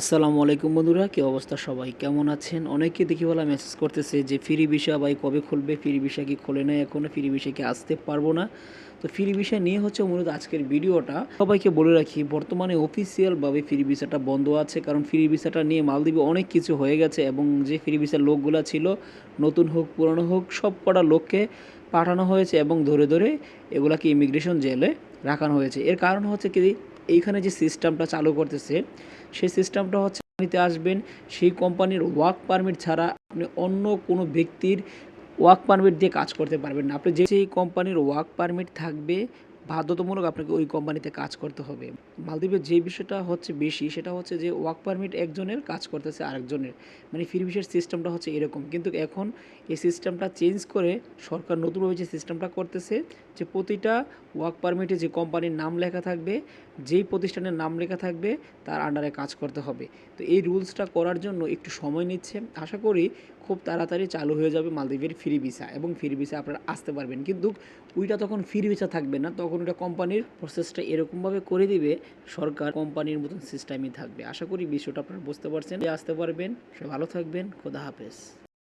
আসসালামু আলাইকুম বন্ধুরা, কি অবস্থা সবাই? কেমন আছেন? অনেকে দেখি বলা মেসেজ করতেছে যে, ফ্রি ভিসা ভাই কবে খুলবে? ফ্রি ভিসা কি খোলে নাই এখনও ফ্রি ভিসা কি আসতে পারব না? তো ফ্রি ভিসা নিয়ে হচ্ছে মূলত আজকের ভিডিওটা। সবাইকে বলে রাখি, বর্তমানে অফিসিয়ালভাবে ফ্রি ভিসাটা বন্ধ আছে। কারণ ফ্রি ভিসাটা নিয়ে মালদ্বীপে অনেক কিছু হয়ে গেছে এবং যে ফ্রি ভিসার লোকগুলো ছিল, নতুন হোক, পুরনো হোক, সব কটা লোককে পাঠানো হয়েছে এবং ধরে ধরে এগুলাকে ইমিগ্রেশন জেলে রাখানো হয়েছে। এর কারণ হচ্ছে কি এইখানে যে সিস্টেমটা চালু করতেছে, সেই সিস্টেমটা হচ্ছে নিতে আসবেন, সেই কোম্পানির ওয়ার্ক পারমিট ছাড়া আপনি অন্য কোনো ব্যক্তির ওয়ার্ক পারমিট দিয়ে কাজ করতে পারবেন না। আপনি যে সেই কোম্পানির ওয়ার্ক পারমিট থাকবে বাধ্যতামূলক আপনাকে ওই কোম্পানিতে কাজ করতে হবে। মালদ্বীপের যে বিষয়টা হচ্ছে বেশি, সেটা হচ্ছে যে ওয়ার্ক পারমিট একজনের কাজ করতেছে আরেকজনের। মানে ফ্রি ভিসার সিস্টেমটা হচ্ছে এরকম। কিন্তু এখন এই সিস্টেমটা চেঞ্জ করে সরকার নতুনভাবে যে সিস্টেমটা করতেছে, যে প্রতিটা ওয়ার্ক পারমিটে যে কোম্পানির নাম লেখা থাকবে, যেই প্রতিষ্ঠানের নাম লেখা থাকবে, তার আন্ডারে কাজ করতে হবে। তো এই রুলসটা করার জন্য একটু সময় নিচ্ছে। আশা করি খুব তাড়াতাড়ি চালু হয়ে যাবে মালদ্বীপের ফ্রি ভিসা এবং ফ্রি ভিসা আপনারা আসতে পারবেন। কিন্তু ওইটা তখন ফ্রি ভিসা থাকবে না, তখন ওটা কোম্পানির প্রসেসটা এরকমভাবে করে দিবে, সরকার কোম্পানির মতন সিস্টেমই থাকবে। আশা করি বিষয়টা আপনারা বুঝতে পারছেন। আসতে পারবেন। সে ভালো থাকবেন। খোদা হাফেজ।